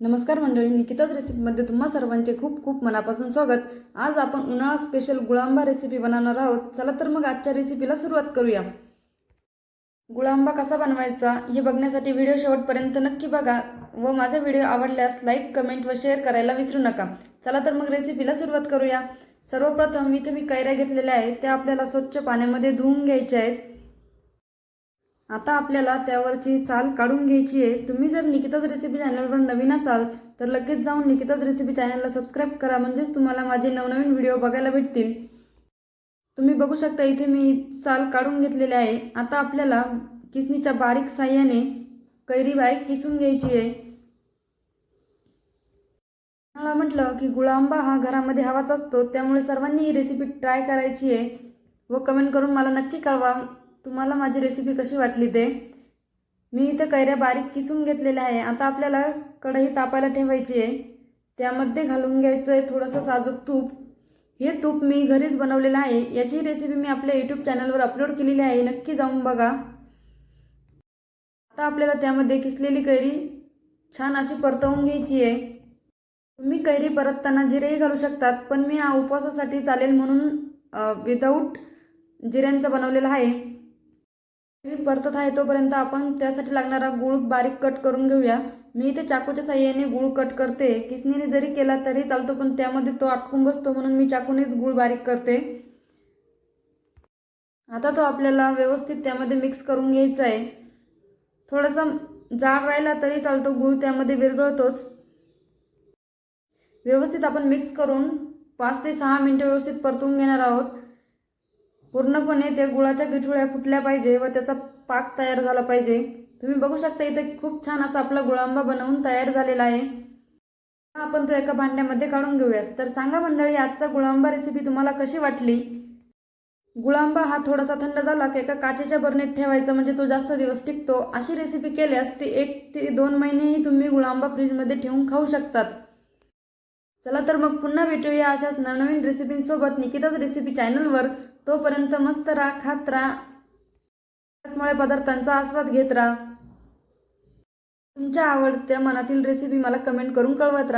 नमस्कार मंडळी निकिताच रेसिपीमध्ये तुम्हा सर्वांचे खूप खूप मनापासून स्वागत. आज आपण उन्हाळा स्पेशल गुळांबा रेसिपी बनवणार आहोत. चला तर मग आजच्या रेसिपीला सुरुवात करूया. गुळांबा कसा बनवायचा हे बघण्यासाठी व्हिडिओ शेवटपर्यंत नक्की बघा व माझा व्हिडिओ आवडल्यास लाईक कमेंट व शेअर करायला विसरू नका. चला तर मग रेसिपीला सुरुवात करूया. सर्वप्रथम इथे मी कैऱ्या घेतलेल्या आहेत. त्या आपल्याला स्वच्छ पाण्यामध्ये धुवून घ्यायच्या आहेत. आता आपल्याला त्यावरची साल काढून घ्यायची आहे. तुम्ही जर निकिताच रेसिपी चॅनलवर नवीन असाल तर लगेच जाऊन निकिताच रेसिपी चॅनलला सबस्क्राईब करा. म्हणजेच तुम्हाला माझे नवनवीन व्हिडिओ बघायला भेटतील. तुम्ही बघू शकता इथे मी साल काढून घेतलेले आहे. आता आपल्याला किसनीच्या बारीक साह्याने कैरी बारीक किसून घ्यायची आहे. मला म्हटलं की गुळांबा हा घरामध्ये हवाच असतो त्यामुळे सर्वांनी ही रेसिपी ट्राय करायची आहे. व कमेंट करून मला नक्की कळवा. तुम्हाला माझी रेसिपी कशी वाटली ते? मी इथे कैऱ्या बारीक किसून घेतलेल्या आहे. आता आपल्याला कढई तापायला ठेवायची आहे. त्यामध्ये घालून घ्यायचं आहे थोडंसं साजूक तूप. हे तूप मी घरीच बनवलेलं आहे. याची रेसिपी मी आपल्या यूट्यूब चॅनलवर अपलोड केलेली आहे. नक्की जाऊन बघा. आता आपल्याला त्यामध्ये किसलेली कैरी छान अशी परतवून घ्यायची आहे. तुम्ही कैरी परतताना जिरेही घालू शकतात पण मी हा उपवासासाठी चालेल म्हणून विदाऊट जिऱ्यांचा बनवलेला आहे. परतत आहे तोपर्यंत आपण त्यासाठी लागणारा गूळ बारीक कट करून घेऊया. मी इथे चाकूच्या साह्याने गूळ कट करते. किसनीने जरी केला तरी चालतो पण त्यामध्ये तो आटकून बसतो म्हणून मी चाकूनेच गूळ बारीक करते. आता तो आपल्याला व्यवस्थित त्यामध्ये मिक्स करून घ्यायचा आहे. थोडासा जाड राहिला तरी चालतो गूळ त्यामध्ये विरघळतोच. व्यवस्थित आपण मिक्स करून पाच ते सहा मिनटं व्यवस्थित परतून घेणार आहोत. पूर्णपणे त्या गुळाच्या गिठुळ्या फुटल्या पाहिजे व त्याचा पाक तयार झाला पाहिजे. तुम्ही बघू शकता इथे खूप छान असा आपला गुळांबा बनवून तयार झालेला आहे. आपण तो एका भांड्यामध्ये काढून घेऊयात. तर सांगा मंडळी आजचा गुळांबा रेसिपी तुम्हाला कशी वाटली? गुळांबा हा थोडासा थंड झाला की एका काचेच्या बरणीत ठेवायचा म्हणजे तो जास्त दिवस टिकतो. अशी रेसिपी केल्यास ती एक ते दोन महिनेही तुम्ही गुळांबा फ्रीजमध्ये ठेवून खाऊ शकतात. चला तर मग पुन्हा भेटूया अशाच नवनवीन रेसिपींसोबत निकिताच रेसिपी चॅनलवर तोपर्यंत मस्त राहा खात राहा. पदार्थांचा आस्वाद घेत राहा. तुमच्या आवडत्या मनातील रेसिपी मला कमेंट करून कळवत राहा.